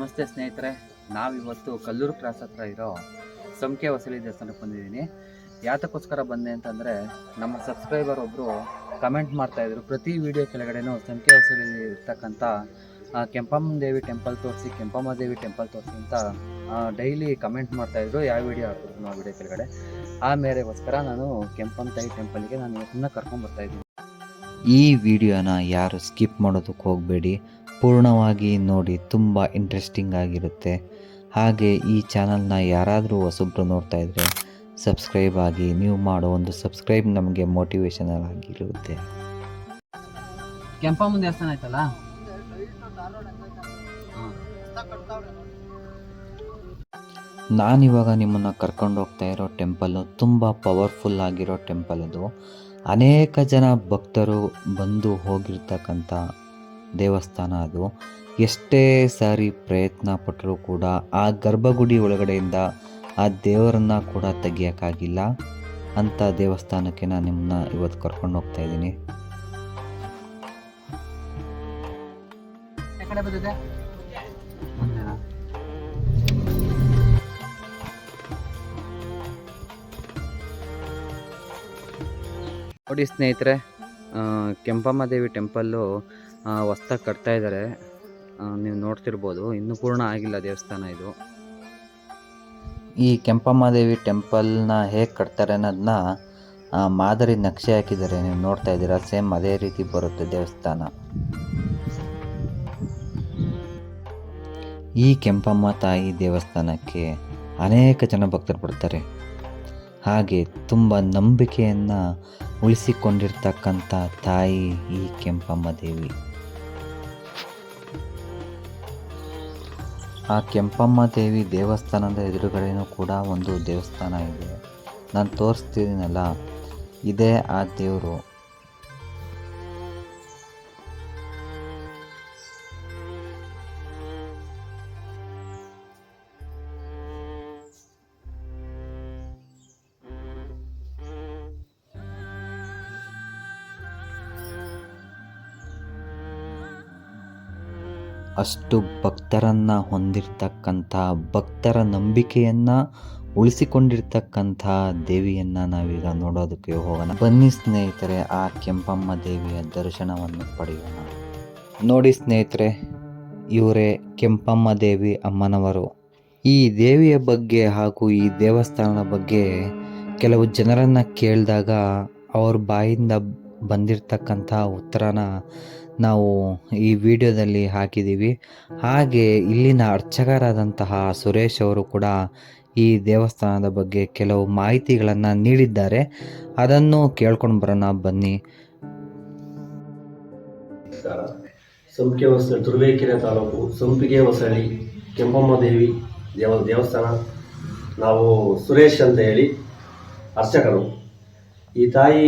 ನಮಸ್ತೆ ಸ್ನೇಹಿತರೆ, ನಾವಿವತ್ತು ಕಲ್ಲೂರು ಕ್ರಾಸ್ ಹತ್ರ ಇರೋ ಸಂಖ್ಯೆ ವಸಲಿ ದೇವಸ್ಥಾನಕ್ಕೆ ಬಂದಿದ್ದೀನಿ. ಯಾತಕ್ಕೋಸ್ಕರ ಬಂದೆ ಅಂತಂದರೆ, ನಮ್ಮ ಸಬ್ಸ್ಕ್ರೈಬರ್ ಒಬ್ಬರು ಕಮೆಂಟ್ ಮಾಡ್ತಾಯಿದ್ರು ಪ್ರತಿ ವಿಡಿಯೋ ಕೆಳಗಡೆನೂ ಸಂಖ್ಯೆ ವಸಲಿ ಇರ್ತಕ್ಕಂಥ ಕೆಂಪಮ್ಮ ದೇವಿ ಟೆಂಪಲ್ ತೋರಿಸಿ, ಕೆಂಪಮ್ಮ ದೇವಿ ಟೆಂಪಲ್ ತೋರಿಸಿ ಅಂತ ಡೈಲಿ ಕಮೆಂಟ್ ಮಾಡ್ತಾಯಿದ್ರು ಯಾವ ವಿಡಿಯೋ ಹಾಕಿದ್ರು ನಾವು ವಿಡಿಯೋ ಕೆಳಗಡೆ. ಆ ಮೇರೆಗೋಸ್ಕರ ನಾನು ಕೆಂಪಮ್ಮ ತಾಯಿ ಟೆಂಪಲ್ಗೆ ನಾನು ಇವತ್ತನ್ನ ಕರ್ಕೊಂಡು ಬರ್ತಾ ಇದ್ದೀನಿ. ಈ ವಿಡಿಯೋನ ಯಾರು ಸ್ಕಿಪ್ ಮಾಡೋದಕ್ಕೆ ಹೋಗಬೇಡಿ. ಪೂರ್ಣವಾಗಿ ನೋಡಿ ತುಂಬ ಇಂಟ್ರೆಸ್ಟಿಂಗ್ ಆಗಿರುತ್ತೆ. ಹಾಗೆ ಈ ಚಾನಲ್ನ ಯಾರಾದರೂ ಹೊಸಬ್ರು ನೋಡ್ತಾ ಇದ್ದರೆ ಸಬ್ಸ್ಕ್ರೈಬ್ ಆಗಿ ನೀವು ಮಾಡೋ ಒಂದು ಸಬ್ಸ್ಕ್ರೈಬ್ ನಮಗೆ ಮೋಟಿವೇಶನಲ್ ಆಗಿರುತ್ತೆ. ಕೆಂಪಮ್ಮ ದೇವಸ್ಥಾನ ಆಯ್ತಲ್ಲ? ನಾನಿವಾಗ ನಿಮ್ಮನ್ನು ಕರ್ಕೊಂಡು ಹೋಗ್ತಾ ಇರೋ ಟೆಂಪಲ್ಲು ತುಂಬ ಪವರ್ಫುಲ್ ಆಗಿರೋ ಟೆಂಪಲ್ ಅದು. ಅನೇಕ ಜನ ಭಕ್ತರು ಬಂದು ಹೋಗಿರ್ತಕ್ಕಂಥ ದೇವಸ್ಥಾನ ಅದು. ಎಷ್ಟೇ ಸಾರಿ ಪ್ರಯತ್ನ ಪಟ್ಟರೂ ಕೂಡ ಆ ಗರ್ಭಗುಡಿ ಒಳಗಡೆಯಿಂದ ಆ ದೇವರನ್ನು ಕೂಡ ತೆಗಿಯೋಕ್ಕಾಗಿಲ್ಲ. ಅಂಥ ದೇವಸ್ಥಾನಕ್ಕೆ ನಾನು ನಿಮ್ಮನ್ನ ಇವತ್ತು ಕರ್ಕೊಂಡು ಹೋಗ್ತಾ ಇದ್ದೀನಿ. ನೋಡಿ ಸ್ನೇಹಿತರೆ ಕೆಂಪಮ್ಮ ದೇವಿ ಟೆಂಪಲ್ಲು ಹೊಸ್ದಾಗಿ ಕಟ್ತಾ ಇದ್ದಾರೆ ನೀವು ನೋಡ್ತಿರ್ಬೋದು. ಇನ್ನೂ ಪೂರ್ಣ ಆಗಿಲ್ಲ ದೇವಸ್ಥಾನ ಇದು. ಈ ಕೆಂಪಮ್ಮ ದೇವಿ ಟೆಂಪಲ್ನ ಹೇಗೆ ಕಟ್ತಾರೆ ಅನ್ನೋದನ್ನ ಮಾದರಿ ನಕ್ಷೆ ಹಾಕಿದ್ದಾರೆ. ನೀವು ನೋಡ್ತಾ ಇದ್ದೀರಾ, ಸೇಮ್ ಅದೇ ರೀತಿ ಬರುತ್ತೆ ದೇವಸ್ಥಾನ. ಈ ಕೆಂಪಮ್ಮ ತಾಯಿ ದೇವಸ್ಥಾನಕ್ಕೆ ಅನೇಕ ಜನ ಭಕ್ತರು ಬರ್ತಾರೆ. ಹಾಗೆ ತುಂಬ ನಂಬಿಕೆಯನ್ನು ಉಳಿಸಿಕೊಂಡಿರ್ತಕ್ಕಂಥ ತಾಯಿ ಈ ಕೆಂಪಮ್ಮ ದೇವಿ. ಆ ಕೆಂಪಮ್ಮ ದೇವಿ ದೇವಸ್ಥಾನದ ಎದುರುಗಡೆಯೂ ಕೂಡ ಒಂದು ದೇವಸ್ಥಾನ ಇದೆ. ನಾನು ತೋರಿಸ್ತಿದ್ದೀನಲ್ಲ ಇದೇ ಆ ದೇವರು. ಅಷ್ಟು ಭಕ್ತರನ್ನು ಹೊಂದಿರತಕ್ಕಂಥ, ಭಕ್ತರ ನಂಬಿಕೆಯನ್ನು ಉಳಿಸಿಕೊಂಡಿರ್ತಕ್ಕಂಥ ದೇವಿಯನ್ನು ನಾವೀಗ ನೋಡೋದಕ್ಕೆ ಹೋಗೋಣ. ಬನ್ನಿ ಸ್ನೇಹಿತರೆ, ಆ ಕೆಂಪಮ್ಮ ದೇವಿಯ ದರ್ಶನವನ್ನು ಪಡೆಯೋಣ. ನೋಡಿ ಸ್ನೇಹಿತರೆ, ಇವರೇ ಕೆಂಪಮ್ಮ ದೇವಿ ಅಮ್ಮನವರು. ಈ ದೇವಿಯ ಬಗ್ಗೆ ಹಾಗೂ ಈ ದೇವಸ್ಥಾನದ ಬಗ್ಗೆ ಕೆಲವು ಜನರನ್ನು ಕೇಳಿದಾಗ ಅವ್ರ ಬಾಯಿಂದ ಬಂದಿರತಕ್ಕಂಥ ಉತ್ತರನ ನಾವು ಈ ವಿಡಿಯೋದಲ್ಲಿ ಹಾಕಿದ್ದೀವಿ. ಹಾಗೆ ಇಲ್ಲಿನ ಅರ್ಚಕರಾದಂತಹ ಸುರೇಶ್ ಅವರು ಕೂಡ ಈ ದೇವಸ್ಥಾನದ ಬಗ್ಗೆ ಕೆಲವು ಮಾಹಿತಿಗಳನ್ನು ನೀಡಿದ್ದಾರೆ. ಅದನ್ನು ಕೇಳ್ಕೊಂಡು ಬರೋಣ, ಬನ್ನಿ. ಸಂಪಿಗೆ ಹೊಸ, ತುರುವೇಕೆರೆ ತಾಲೂಕು ಸಂಪಿಗೆ ಹೊಸಳ್ಳಿ ಕೆಂಪಮ್ಮ ದೇವಿ ದೇವ ದೇವಸ್ಥಾನ. ನಾವು ಸುರೇಶ್ ಅಂತ ಹೇಳಿ ಅರ್ಚಕರು. ಈ ತಾಯಿ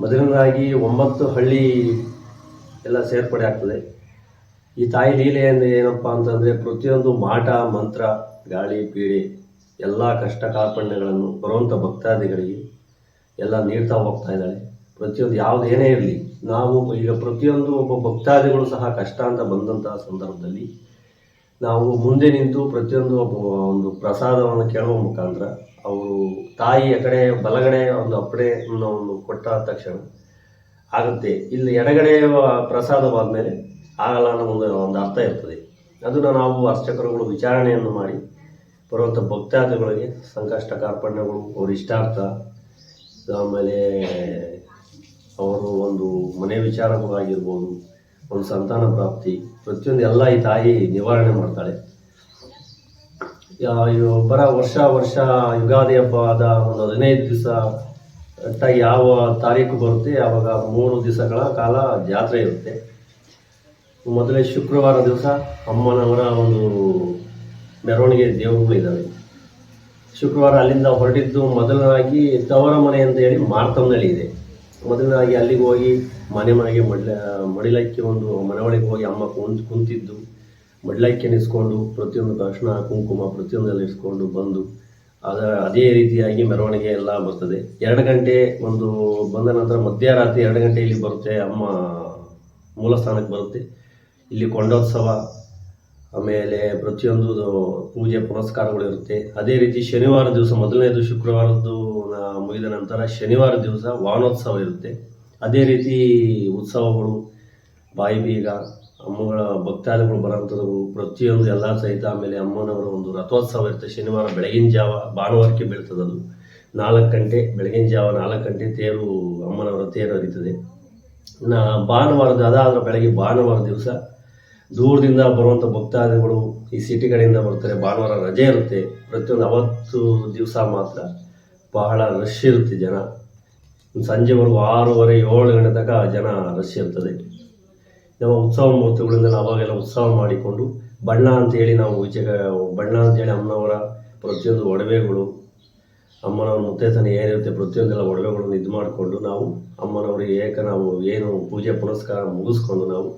ಮೊದಲನೇದಾಗಿ ಒಂಬತ್ತು ಹಳ್ಳಿ ಎಲ್ಲ ಸೇರ್ಪಡೆ ಆಗ್ತದೆ. ಈ ತಾಯಿ ಲೀಲೆ ಏನಪ್ಪ ಅಂತಂದರೆ ಪ್ರತಿಯೊಂದು ಮಾಟ, ಮಂತ್ರ, ಗಾಳಿ ಪೀಳಿ ಎಲ್ಲ ಕಷ್ಟ ಕಾರ್ಪಣ್ಯಗಳನ್ನು ಬರುವಂಥ ಭಕ್ತಾದಿಗಳಿಗೆ ಎಲ್ಲ ನೀಡ್ತಾ ಹೋಗ್ತಾ ಇದ್ದಾಳೆ. ಪ್ರತಿಯೊಂದು ಯಾವುದೇನೇ ಇರಲಿ, ನಾವು ಈಗ ಪ್ರತಿಯೊಂದು ಒಬ್ಬ ಭಕ್ತಾದಿಗಳು ಸಹ ಕಷ್ಟ ಅಂತ ಬಂದಂತಹ ಸಂದರ್ಭದಲ್ಲಿ ನಾವು ಮುಂದೆ ನಿಂತು ಪ್ರತಿಯೊಂದು ಒಬ್ಬ ಒಂದು ಪ್ರಸಾದವನ್ನು ಕೇಳುವ ಮುಖಾಂತರ ಅವರು ತಾಯಿಯ ಕಡೆ, ಬಲಗಡೆ ಒಂದು ಅಪ್ಪಣೆಯನ್ನು ಕೊಟ್ಟ ತಕ್ಷಣ ಆಗುತ್ತೆ. ಇಲ್ಲಿ ಎಡಗಡೆ ಪ್ರಸಾದವಾದ ಆಗಲ್ಲ ಅನ್ನೋ ಒಂದು ಒಂದು ಅರ್ಥ ಇರ್ತದೆ. ಅದನ್ನು ನಾವು ಅರ್ಚಕರುಗಳು ವಿಚಾರಣೆಯನ್ನು ಮಾಡಿ ಬರುವಂಥ ಭಕ್ತಾದಿಗಳಿಗೆ ಸಂಕಷ್ಟ ಕಾರ್ಪಣ್ಯಗಳು, ಅವ್ರ ಇಷ್ಟಾರ್ಥ, ಆಮೇಲೆ ಅವರು ಒಂದು ಮನೆ ವಿಚಾರಗಳಾಗಿರ್ಬೋದು ಒಂದು ಸಂತಾನ ಪ್ರಾಪ್ತಿ, ಪ್ರತಿಯೊಂದು ಎಲ್ಲ ಈ ತಾಯಿ ನಿವಾರಣೆ ಮಾಡ್ತಾಳೆ. ಬರ ವರ್ಷ ವರ್ಷ ಯುಗಾದಿ ಹಬ್ಬದ ಒಂದು ಹದಿನೈದು ದಿವಸ ಕರೆಕ್ಟಾಗಿ ಯಾವ ತಾರೀಕು ಬರುತ್ತೆ ಆವಾಗ ಮೂರು ದಿವಸಗಳ ಕಾಲ ಜಾತ್ರೆ ಇರುತ್ತೆ. ಮೊದಲೇ ಶುಕ್ರವಾರ ದಿವಸ ಅಮ್ಮನವರ ಒಂದು ಮೆರವಣಿಗೆ ದೇವರುಗಳು ಇದ್ದಾವೆ ಶುಕ್ರವಾರ ಅಲ್ಲಿಂದ ಹೊರಟಿದ್ದು ಮೊದಲನಾಗಿ ತವರ ಮನೆ ಅಂತ ಹೇಳಿ ಮಾರ್ತಮ್ನಳ್ಳಿ ಇದೆ. ಮೊದಲನಾಗಿ ಅಲ್ಲಿಗೆ ಹೋಗಿ ಮನೆ ಮನೆಗೆ ಮಡ್ಲ, ಮಡಿಲಕ್ಕೆ ಒಂದು ಮನೆಯೊಳಗೆ ಹೋಗಿ ಅಮ್ಮ ಕುಂತ್ ಕುಂತಿದ್ದು. ಮಡ್ಲಕ್ಕೆ ನಿಸ್ಕೊಂಡು ಪ್ರತಿಯೊಂದು ದರ್ಶನ, ಕುಂಕುಮ ಪ್ರತಿಯೊಂದೆಲ್ಲ ಇಸ್ಕೊಂಡು ಬಂದು ಅದ ಅದೇ ರೀತಿಯಾಗಿ ಮೆರವಣಿಗೆ ಎಲ್ಲ ಬರ್ತದೆ. ಎರಡು ಗಂಟೆ ಒಂದು ಬಂದ ನಂತರ ಮಧ್ಯರಾತ್ರಿ ಎರಡು ಗಂಟೆ ಇಲ್ಲಿ ಬರುತ್ತೆ, ಅಮ್ಮ ಮೂಲ ಸ್ಥಾನಕ್ಕೆ ಬರುತ್ತೆ. ಇಲ್ಲಿ ಕೊಂಡೋತ್ಸವ, ಆಮೇಲೆ ಪ್ರತಿಯೊಂದು ಪೂಜೆ ಪುರಸ್ಕಾರಗಳು ಇರುತ್ತೆ. ಅದೇ ರೀತಿ ಶನಿವಾರ ದಿವಸ ಮೊದಲನೇದು ಶುಕ್ರವಾರದ್ದು ಮುಗಿದ ನಂತರ ಶನಿವಾರ ದಿವಸ ವಾನೋತ್ಸವ ಇರುತ್ತೆ. ಅದೇ ರೀತಿ ಉತ್ಸವಗಳು, ಬಾಯಿ ಬೀಗ ಅಮ್ಮಗಳ ಭಕ್ತಾದಿಗಳು ಬರೋಂಥದ್ದು ಪ್ರತಿಯೊಂದು ಎಲ್ಲ ಸಹಿತ ಆಮೇಲೆ ಅಮ್ಮನವರ ಒಂದು ರಥೋತ್ಸವ ಇರುತ್ತೆ. ಶನಿವಾರ ಬೆಳಗಿನ ಜಾವ, ಭಾನುವಾರಕ್ಕೆ ಬೀಳ್ತದದು ನಾಲ್ಕು ಗಂಟೆ, ಬೆಳಗಿನ ಜಾವ ನಾಲ್ಕು ಗಂಟೆ ತೇರು ಅಮ್ಮನವರ ತೇರು ಹರಿತದೆ. ನಾ ಭಾನುವಾರದ ಅದಾದ ಬೆಳಗ್ಗೆ ಭಾನುವಾರ ದಿವಸ ದೂರದಿಂದ ಬರುವಂಥ ಭಕ್ತಾದಿಗಳು ಈ ಸಿಟಿ ಕಡೆಯಿಂದ ಬರ್ತಾರೆ. ಭಾನುವಾರ ರಜೆ ಇರುತ್ತೆ. ಪ್ರತಿಯೊಂದು ಅವತ್ತು ದಿವಸ ಮಾತ್ರ ಬಹಳ ರಶ್ ಇರುತ್ತೆ ಜನ. ಸಂಜೆವರೆಗೂ ಆರೂವರೆ ಏಳು ಗಂಟೆ ತನಕ ಜನ ರಶ್ ಇರ್ತದೆ. ನಮ್ಮ ಉತ್ಸವ ಮೂರ್ತಿಗಳಿಂದ ನಾವು ಅವಾಗೆಲ್ಲ ಉತ್ಸವ ಮಾಡಿಕೊಂಡು ಬಣ್ಣ ಅಂತೇಳಿ ನಾವು ಈಚೆಗೆ ಬಣ್ಣ ಅಂತೇಳಿ ಅಮ್ಮನವರ ಪ್ರತಿಯೊಂದು ಒಡವೆಗಳು, ಅಮ್ಮನವರ ಮುತ್ತೈತನ ಏನಿರುತ್ತೆ ಪ್ರತಿಯೊಂದೆಲ್ಲ ಒಡವೆಗಳನ್ನು ಇದು ಮಾಡಿಕೊಂಡು ನಾವು ಅಮ್ಮನವರಿಗೆ ಏಕ ನಾವು ಏನು ಪೂಜೆ ಪುನಸ್ಕಾರ ಮುಗಿಸ್ಕೊಂಡು ನಾವು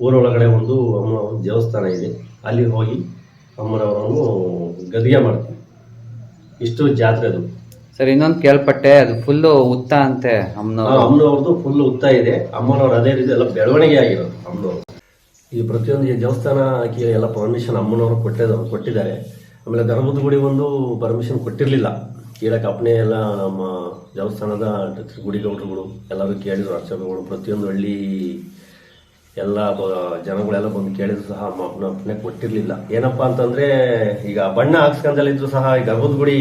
ಊರೊಳಗಡೆ ಒಂದು ಅಮ್ಮನವರ ದೇವಸ್ಥಾನ ಇದೆ. ಅಲ್ಲಿ ಹೋಗಿ ಅಮ್ಮನವರನ್ನು ಗದಿಗೆ ಮಾಡ್ತೀವಿ. ಇಷ್ಟು ಜಾತ್ರೆ ಅದು. ಸರ್ ಇನ್ನೊಂದು ಕೇಳ್ಪಟ್ಟೆ ಅದು ಫುಲ್ಲು ಉತ್ತ ಅಂತೆ ಅಮ್ಮನವರು ಅಮ್ಮನವ್ರದ್ದು ಫುಲ್ ಉತ್ತ ಇದೆ. ಅಮ್ಮನವ್ರ ಅದೇ ರೀತಿ ಎಲ್ಲ ಬೆಳವಣಿಗೆ ಆಗಿರೋದು ಅಮ್ಮನವರು ಈ ಪ್ರತಿಯೊಂದು ಈ ದೇವಸ್ಥಾನಕ್ಕೆ ಎಲ್ಲ ಪರ್ಮಿಷನ್ ಅಮ್ಮನವರು ಕೊಟ್ಟಿದ್ದು ಕೊಟ್ಟಿದ್ದಾರೆ. ಆಮೇಲೆ ಧರ್ಮದ ಗುಡಿ ಒಂದು ಪರ್ಮಿಷನ್ ಕೊಟ್ಟಿರಲಿಲ್ಲ. ಕೇಳಕ್ಕೆ ಅಪ್ಪನೇ ಎಲ್ಲ ನಮ್ಮ ದೇವಸ್ಥಾನದ ಗುಡಿಗೌಡರುಗಳು ಎಲ್ಲರೂ ಕೇಳಿದ್ರು ಅರ್ಚಕರುಗಳು ಪ್ರತಿಯೊಂದು ಹಳ್ಳಿ ಎಲ್ಲ ಬ- ಜನಗಳೆಲ್ಲ ಬಂದು ಕೇಳಿದ್ರು ಸಹ ಅಮ್ಮ ಅಪ್ಪನ ಅಪ್ಪನೇ ಕೊಟ್ಟಿರಲಿಲ್ಲ. ಏನಪ್ಪಾ ಅಂತಂದ್ರೆ ಈಗ ಬಣ್ಣ ಹಾಕ್ಸ್ಕೊಂಡಲ್ಲಿದ್ರು ಸಹ ಈ ಗರ್ಭದ ಗುಡಿ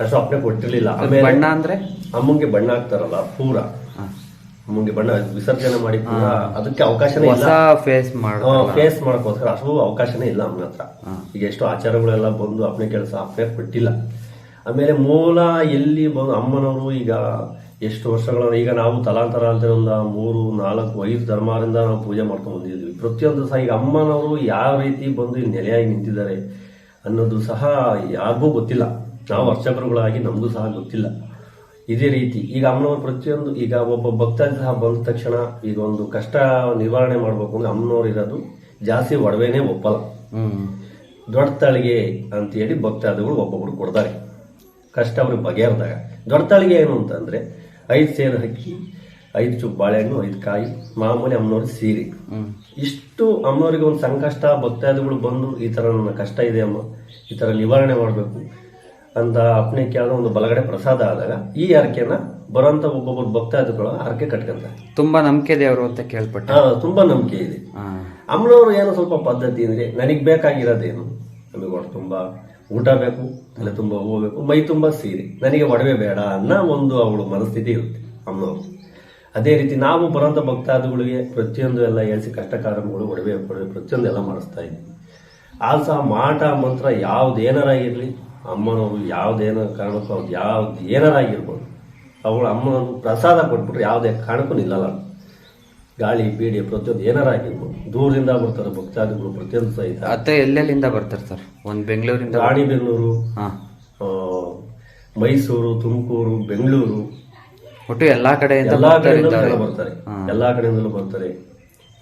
ಅಷ್ಟು ಕೊಟ್ಟಿರ್ಲಿಲ್ಲ. ಆಮೇಲೆ ಬಣ್ಣ ಅಂದ್ರೆ? ಅಮ್ಮಂಗೆ ಬಣ್ಣ ಹಾಕ್ತಾರಲ್ಲ ಪೂರ. ಅಮ್ಮಂಗೆ ಬಣ್ಣ ವಿಸರ್ಜನೆ ಮಾಡಿ ಪೂರ. ಅದಕ್ಕೆ ಅವಕಾಶನೇ ಇಲ್ಲ. ಫೇಸ್ ಫೇಸ್ ಮಾಡಕ್ಕೋಸ್ಕರ ಅಷ್ಟು ಅವಕಾಶನೇ ಇಲ್ಲ ಅಮ್ಮನ ಹತ್ರ. ಈಗ ಎಷ್ಟು ಆಚಾರಗಳೆಲ್ಲ ಬಂದು ಅಪ್ಪನೇ ಕೆಲಸ ಅಪ್ಪನೇ ಕೊಟ್ಟಿಲ್ಲ. ಆಮೇಲೆ ಮೂಲ ಎಲ್ಲಿ ಬಂದು ಅಮ್ಮನವರು ಈಗ ಎಷ್ಟು ವರ್ಷಗಳ ಈಗ ನಾವು ತಲಾಂತರ ಅಂತ ಒಂದು ಮೂರು ನಾಲ್ಕು ಐದು ಧರ್ಮದಿಂದ ನಾವು ಪೂಜೆ ಮಾಡ್ಕೊಂಡು ಬಂದಿದ್ವಿ. ಪ್ರತಿಯೊಂದು ಸಹ ಈಗ ಅಮ್ಮನವರು ಯಾವ ರೀತಿ ಬಂದು ಇಲ್ಲಿ ನೆಲೆಯಾಗಿ ನಿಂತಿದ್ದಾರೆ ಅನ್ನೋದು ಸಹ ಯಾರಿಗೂ ಗೊತ್ತಿಲ್ಲ. ನಾವು ಅರ್ಚಕರುಗಳಾಗಿ ನಮಗೂ ಸಹ ಗೊತ್ತಿಲ್ಲ. ಇದೇ ರೀತಿ ಈಗ ಅಮ್ಮನವ್ರ ಪ್ರತಿಯೊಂದು, ಈಗ ಒಬ್ಬ ಭಕ್ತಾದಿ ಸಹ ಬಂದ ತಕ್ಷಣ ಈಗ ಒಂದು ಕಷ್ಟ ನಿವಾರಣೆ ಮಾಡಬೇಕು ಅಂದ್ರೆ ಅಮ್ಮನವ್ರು ಇರೋದು ಜಾಸ್ತಿ ಒಡವೆನೇ ಒಪ್ಪಲ್ಲ. ದೊಡ್ಡ ತಾಳಿಗೆ ಅಂತೇಳಿ ಭಕ್ತಾದಿಗಳು ಒಬ್ಬೊಬ್ರು ಕೊಡ್ತಾರೆ. ಕಷ್ಟ ಅವ್ರಿಗೆ ಬಗೆಹರಿದಾಗ. ದೊಡ್ಡ ತಾಳಿಗೆ ಏನು ಅಂತಂದ್ರೆ ಐದು ಸೇರು ಹಕ್ಕಿ ಐದು ಚುಪ್ ಬಾಳೆಹಣ್ಣು, ಐದು ಕಾಯಿ, ಮಾಮೂಲಿ ಅಮ್ಮನವ್ರ ಸೀರೆ. ಇಷ್ಟು ಅಮ್ಮನವರಿಗೆ ಒಂದು ಸಂಕಷ್ಟ, ಭಕ್ತಾದಿಗಳು ಬಂದು ಈ ತರ ನನ್ನ ಕಷ್ಟ ಇದೆ ಅಮ್ಮ, ಈ ತರ ನಿವಾರಣೆ ಮಾಡಬೇಕು. ಅಂತ ಅಪ್ಪನಕ್ಕೆ ಯಾವುದೋ ಒಂದು ಬಲಗಡೆ ಪ್ರಸಾದ ಆದಾಗ ಈ ಹರಕೆನ ಬರೋಂಥ ಒಬ್ಬೊಬ್ಬರು ಭಕ್ತಾದಿಗಳು ಹರಕೆ ಕಟ್ಕೊಂತಾರೆ. ತುಂಬಾ ನಂಬಿಕೆ ದೇವರು ಅಂತ ಕೇಳ್ಪಟ್ಟ. ತುಂಬಾ ನಂಬಿಕೆ ಇದೆ. ಅಮ್ಮನವ್ರು ಏನೋ ಸ್ವಲ್ಪ ಪದ್ಧತಿ ಅಂದ್ರೆ ನನಗೆ ಬೇಕಾಗಿರೋದೇನು? ನಮಗೆ ಹೊಟ್ಟೆ ತುಂಬ ಊಟ ಬೇಕು ತಲೆ ತುಂಬ ಹೂವು ಬೇಕು ಮೈ ತುಂಬ ಸೀರೆ. ನನಗೆ ಒಡವೆ ಬೇಡ ಅನ್ನೋ ಒಂದು ಅವಳು ಮನಸ್ಥಿತಿ ಇರುತ್ತೆ ಅಮ್ಮನವರು. ಅದೇ ರೀತಿ ನಾವು ಬರೋಂಥ ಭಕ್ತಾದಿಗಳಿಗೆ ಪ್ರತಿಯೊಂದು ಎಲ್ಲ ಹೇಳ್ಸಿ ಕಷ್ಟ ಕಾರ್ಯಗಳು ಒಡವೆ ಪ್ರತಿಯೊಂದು ಎಲ್ಲ ಮಾಡಿಸ್ತಾ ಇದ್ದೀವಿ ಆಲ್ಸ ಮಾಟ ಮಂತ್ರ ಯಾವ್ದು ಏನಾರಾಗಿರ್ಲಿ ಅಮ್ಮನವರು ಯಾವ್ದೇನೋ ಕಾರಣಕ್ಕೂ ಅವ್ರು ಯಾವ್ದು ಏನಾರಾಗಿರ್ಬೋದು ಅವಳು ಅಮ್ಮನವ್ರು ಪ್ರಸಾದ ಕೊಟ್ಬಿಟ್ರೆ ಯಾವುದೇ ಕಾರಣಕ್ಕೂ ನಿಲ್ಲಲ್ಲ. ಗಾಳಿ ಬೀಡಿ ಪ್ರತಿಯೊಂದು ಏನಾರ ಆಗಿರ್ಬೋದು. ದೂರದಿಂದ ಬರ್ತಾರೆ ಭಕ್ತಾದಿಗಳು ಪ್ರತಿಯೊಂದು ಸಹಿತ. ಅತ್ತೆ ಎಲ್ಲೆಲ್ಲಿಂದ ಬರ್ತಾರೆ ಸರ್ ಒಂದು ಬೆಂಗಳೂರಿಂದ ರಾಣಿಬೆನ್ನೂರು ಬೆಂಗಳೂರು ಮೈಸೂರು ತುಮಕೂರು ಬೆಂಗಳೂರು. ಒಟ್ಟು ಎಲ್ಲ ಕಡೆಯಿಂದ ಎಲ್ಲ ಕಡೆಯಿಂದ ಬರ್ತಾರೆ. ಎಲ್ಲ ಕಡೆಯಿಂದಲೂ ಬರ್ತಾರೆ.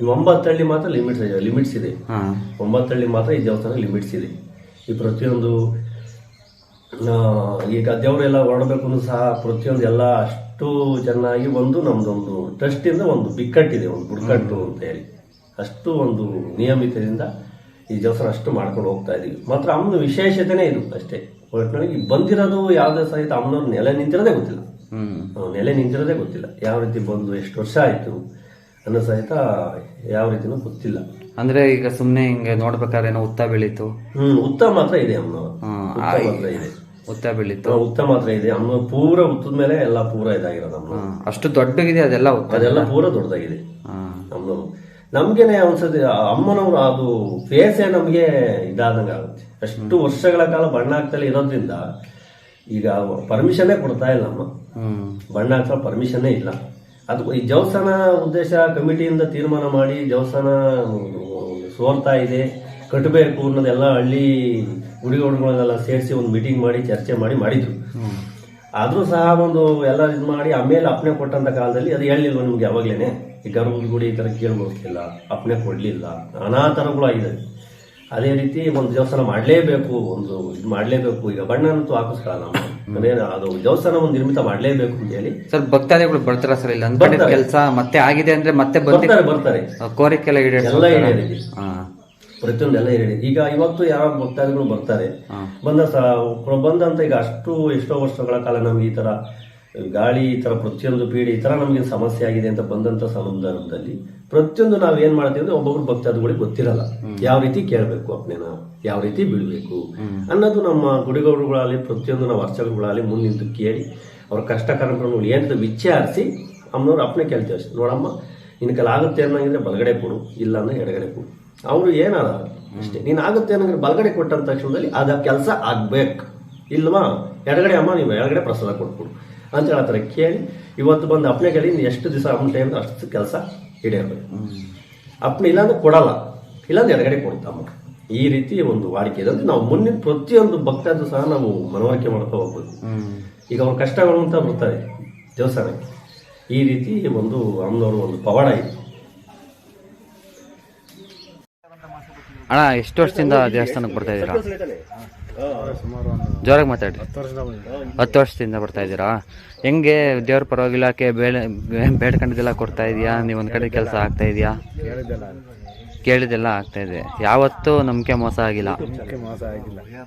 ಈ ಒಂಬತ್ತಳ್ಳಿ ಮಾತ್ರ ಲಿಮಿಟ್ಸ್ ಲಿಮಿಟ್ಸ್ ಇದೆ. ಒಂಬತ್ತಳ್ಳಿ ಮಾತ್ರ ಈ ದೇವಸ್ಥಾನ ಲಿಮಿಟ್ಸ್ ಇದೆ. ಈ ಪ್ರತಿಯೊಂದು ಈಗ ದೇವರೆಲ್ಲ ಹೊರಡಬೇಕು ಸಹ ಪ್ರತಿಯೊಂದು ಎಲ್ಲ ಅಷ್ಟು ಚೆನ್ನಾಗಿ ಒಂದು ನಮ್ದೊಂದು ಟ್ರಸ್ಟ್ ಇಂದ ಒಂದು ಬಿಕ್ಕಟ್ಟಿದೆ ಒಂದು ಬುಡ್ಕಟ್ಟು ಅಂತ ಹೇಳಿ. ಅಷ್ಟು ಒಂದು ನಿಯಮಿತದಿಂದ ಈ ದೇವಸ್ಥಾನ ಅಷ್ಟು ಮಾಡ್ಕೊಂಡು ಹೋಗ್ತಾ ಇದೀವಿ. ಮಾತ್ರ ಅಮ್ಮನ ವಿಶೇಷತೆನೇ ಇದು ಅಷ್ಟೇ. ಒಟ್ಟಿನಲ್ಲಿ ಬಂದಿರೋದು ಯಾವುದೇ ಸಹಿತ ಅಮ್ಮನವ್ರ ನೆಲೆ ನಿಂತಿರೋದೇ ಗೊತ್ತಿಲ್ಲ. ನೆಲೆ ನಿಂತಿರೋದೇ ಗೊತ್ತಿಲ್ಲ. ಯಾವ ರೀತಿ ಬಂದು ಎಷ್ಟು ವರ್ಷ ಆಯ್ತು ಅನ್ನೋ ಸಹಿತ ಯಾವ ರೀತಿನೂ ಗೊತ್ತಿಲ್ಲ. ಅಂದ್ರೆ ಈಗ ಸುಮ್ಮನೆ ಹಿಂಗೆ ನೋಡ್ಬೇಕಾದ್ರೆ ಏನೋ ಉತ್ತ ಬೆಳೀತು. ಹ್ಮ್ ಉತ್ತ ಮಾತ್ರ ಇದೆ ಅಮ್ಮನವ್ರು. ಮಾತ್ರ ಇದೆ. ಉತ್ತ ಬೆಳೀತು. ಉತ್ತ ಮಾತ್ರ ಇದೆ. ಅಮ್ಮ ಪೂರ ಉತ್ತದ ಮೇಲೆ ಎಲ್ಲ ಪೂರ ಇದಾಗಿರೋದು ಅಮ್ಮ. ಅಷ್ಟು ದೊಡ್ಡಗಿದೆ ಅದೆಲ್ಲ ಉತ್ತ ಅದೆಲ್ಲ ಪೂರ ದೊಡ್ಡದಾಗಿದೆ. ನಮ್ಮ ನಮ್ಗೇನೆ ಒಂದ್ಸತಿ ಆ ಅಮ್ಮನವರು ಅದು ಫೇಸೇ ನಮ್ಗೆ ಇದಾದಂಗೆ ಆಗುತ್ತೆ. ಅಷ್ಟು ವರ್ಷಗಳ ಕಾಲ ಬಣ್ಣ ಹಾಕ್ತಲೇ ಇರೋದ್ರಿಂದ ಈಗ ಪರ್ಮಿಷನ್ನೇ ಕೊಡ್ತಾ ಇಲ್ಲ ಅಮ್ಮ. ಬಣ್ಣ ಹಾಕೋ ಪರ್ಮಿಷನ್ನೇ ಇಲ್ಲ. ಅದು ಈ ದೇವಸ್ಥಾನ ಉದ್ದೇಶ ಕಮಿಟಿಯಿಂದ ತೀರ್ಮಾನ ಮಾಡಿ ದೇವಸ್ಥಾನ ಸೋರ್ತಾ ಇದೆ. ಕಟ್ಟಬೇಕು ಅನ್ನೋದೆಲ್ಲ ಹಳ್ಳಿ ಗುಡಿಗೌಡಗಳನ್ನೆಲ್ಲ ಸೇರಿಸಿ ಒಂದು ಮೀಟಿಂಗ್ ಮಾಡಿ ಚರ್ಚೆ ಮಾಡಿ ಮಾಡಿದ್ರು. ಆದ್ರೂ ಸಹ ಒಂದು ಎಲ್ಲ ಇದು ಮಾಡಿ ಆಮೇಲೆ ಅಪ್ನೆ ಕೊಟ್ಟಂತ ಕಾಲದಲ್ಲಿ ಅದು ಹೇಳಿಲ್ವ ನಿಮ್ಗೆ ಯಾವಾಗ್ಲೇನೆ? ಈ ಗರ್ಭದ ಗುಡಿ ಈ ತರ ಕೇಳ್ಬೋದಿಲ್ಲ ಅಪ್ನೆ ಕೊಡ್ಲಿಲ್ಲ ನಾನಾ ಥರಗಳಾಗಿದೆ ಅದೇ ರೀತಿ ಒಂದು ದೇವಸ್ಥಾನ ಮಾಡಲೇಬೇಕು ಒಂದು ಇದು ಮಾಡಲೇಬೇಕು. ಈಗ ಬಣ್ಣನಂತೂ ಹಾಕಿಸ್ಕೊಳ್ಳ ನಮ್ಮ ನಾವು. ಅದೇನು ಅದು ದೇವಸ್ಥಾನ ಒಂದು ನಿರ್ಮಿತ ಮಾಡಲೇಬೇಕು ಅಂತ ಹೇಳಿ. ಸರ್ ಭಕ್ತಾದಿಗಳು ಬರ್ತಾರ ಸರ್ ಇಲ್ಲ? ಕೆಲಸ ಮತ್ತೆ ಆಗಿದೆ ಅಂದ್ರೆ ಮತ್ತೆ ಬರ್ತಾರೆ ಬರ್ತಾರೆ? ಕೋರಿಕೆ ಎಲ್ಲ ಈಡೇರಿಸ್ತಾರೆ ಎಲ್ಲ ಪ್ರತಿಯೊಂದೆಲ್ಲ ಹೇಳಿ ಈಗ ಇವತ್ತು ಯಾರೋ ಭಕ್ತಾದಿಗಳು ಬರ್ತಾರೆ. ಬಂದ ಸ ಬಂದಂತ ಈಗ ಅಷ್ಟು ಎಷ್ಟೋ ವರ್ಷಗಳ ಕಾಲ ನಮ್ಗೆ ಈ ತರ ಗಾಳಿ ಈ ತರ ಪ್ರತಿಯೊಂದು ಪೀಡೆ ಈ ತರ ನಮಗೆ ಸಮಸ್ಯೆ ಆಗಿದೆ ಅಂತ ಬಂದಂತ ಸಂದರ್ಭದಲ್ಲಿ ಪ್ರತಿಯೊಂದು ನಾವ್ ಏನ್ ಮಾಡ್ತೀವಿ ಅಂದ್ರೆ ಒಬ್ಬೊಬ್ರು ಭಕ್ತಾದಿಗಳಿಗೆ ಗೊತ್ತಿರಲ್ಲ. ಯಾವ ರೀತಿ ಕೇಳಬೇಕು ಅಪ್ನೇನ ಯಾವ ರೀತಿ ಬಿಡಬೇಕು? ಅನ್ನೋದು ನಮ್ಮ ಗುಡಿಗೌಡರುಗಳಲ್ಲಿ ಪ್ರತಿಯೊಂದು ನಾವು ಅರ್ಚಕರುಗಳಲ್ಲಿ ಮುಂದಿಂದು ಕೇಳಿ ಅವ್ರ ಕಷ್ಟ ಕಾರ್ಯಕ್ರಮಗಳು ಏನಂತ ವಿಚಾರಿಸಿ ಅಮ್ಮನವ್ರು ಅಪ್ಪನೇ ಕೇಳ್ತೀವಿ ಅಷ್ಟೇ. ನೋಡಮ್ಮ ನಿನ್ನ ಕೈಲಿ ಆಗುತ್ತೆ ಅನ್ನೋಂಗಿದ್ರೆ ಬಲಗಡೆ ಕೊಡು ಇಲ್ಲ ಅಂದ್ರೆ ಎಡಗಡೆ ಕೊಡು. ಅವರು ಏನಾರ ಅಷ್ಟೇ. ನೀನು ಆಗುತ್ತೆ ಏನಂದ್ರೆ ಬಲಗಡೆ ಕೊಟ್ಟಂತ ತಕ್ಷಣದಲ್ಲಿ ಅದ ಕೆಲಸ ಆಗ್ಬೇಕು. ಇಲ್ವಾ? ಎಡಗಡೆ ಅಮ್ಮ ನೀವು ಎಡಗಡೆ ಪ್ರಸಾದ ಕೊಟ್ಬಿಡು. ಅಂತ ಹೇಳ್ತಾರೆ ಕೇಳಿ ಇವತ್ತು ಬಂದು ಅಪ್ಪನೇ ಕೇಳಿ ಎಷ್ಟು ದಿವಸ ಅಮ್ಮ ಟೈಮ್ ಅಷ್ಟು ಕೆಲಸ ಹಿಡಿಯಬೇಕು ಅಪ್ಪನ ಇಲ್ಲಾಂದ್ರೆ ಕೊಡಲ್ಲ. ಇಲ್ಲಾಂದ್ರೆ ಎಡಗಡೆ ಕೊಡ್ತಮ್ಮ ಈ ರೀತಿ ಒಂದು ವಾಡಿಕೆ ಇದೆ. ಅಂದ್ರೆ ನಾವು ಮುಂದಿನ ಪ್ರತಿಯೊಂದು ಭಕ್ತಾದ್ರು ಸಹ ನಾವು ಮನವರಿಕೆ ಮಾಡ್ತಾ ಹೋಗ್ಬೋದು. ಈಗ ಅವ್ರ ಕಷ್ಟಗಳು ಅಂತ ಬರ್ತಾರೆ ದೇವಸ್ಥಾನಕ್ಕೆ. ಈ ರೀತಿ ಒಂದು ಅಮ್ಮನವರು ಒಂದು ಪವಾಡ ಇದೆ ಅಣ್ಣ ಎಷ್ಟು ವರ್ಷದಿಂದ ದೇವಸ್ಥಾನಕ್ಕೆ ಬರ್ತಾ ಇದ್ದೀರಾ? ಜೋರಾಗಿ ಮಾತಾಡಿ. ಹತ್ತು ವರ್ಷದಿಂದ ಬರ್ತಾ ಇದ್ದೀರಾ? ಹೆಂಗೆ ದೇವ್ರ ಪರವಾಗಿಲ್ಲಕ್ಕೆ ಬೇಳೆ ಬೇಡ್ಕೊಂಡಿದ್ದೆಲ್ಲ ಕೊಡ್ತಾ ಇದೆಯಾ? ನೀವು ಒಂದು ಕಡೆ ಕೆಲಸ ಆಗ್ತಾ ಇದೆಯಾ? ಕೇಳಿದೆಲ್ಲ ಆಗ್ತಾ ಇದೆ. ಯಾವತ್ತೂ ನಂಬಿಕೆ ಮೋಸ ಆಗಿಲ್ಲ.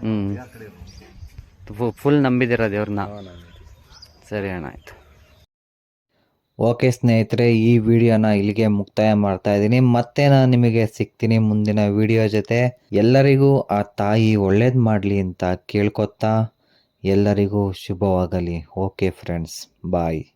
ಹ್ಞೂ ಫುಲ್ ನಂಬಿದ್ದೀರಾ ದೇವ್ರನ್ನ? ಸರಿ ಅಣ್ಣ, ಆಯ್ತು. ಓಕೆ ಸ್ನೇಹಿತರೆ, ಈ ವಿಡಿಯೋನ ಇಲ್ಲಿಗೆ ಮುಕ್ತಾಯ ಮಾಡ್ತಾ ಇದ್ದೀನಿ. ಮತ್ತೆ ನಾನು ನಿಮಗೆ ಸಿಗ್ತೀನಿ ಮುಂದಿನ ವಿಡಿಯೋ ಜೊತೆ. ಎಲ್ಲರಿಗೂ ಆ ತಾಯಿ ಒಳ್ಳೇದು ಮಾಡಲಿ ಅಂತ ಕೇಳ್ಕೊತಾ ಎಲ್ಲರಿಗೂ ಶುಭವಾಗಲಿ. Okay friends, bye.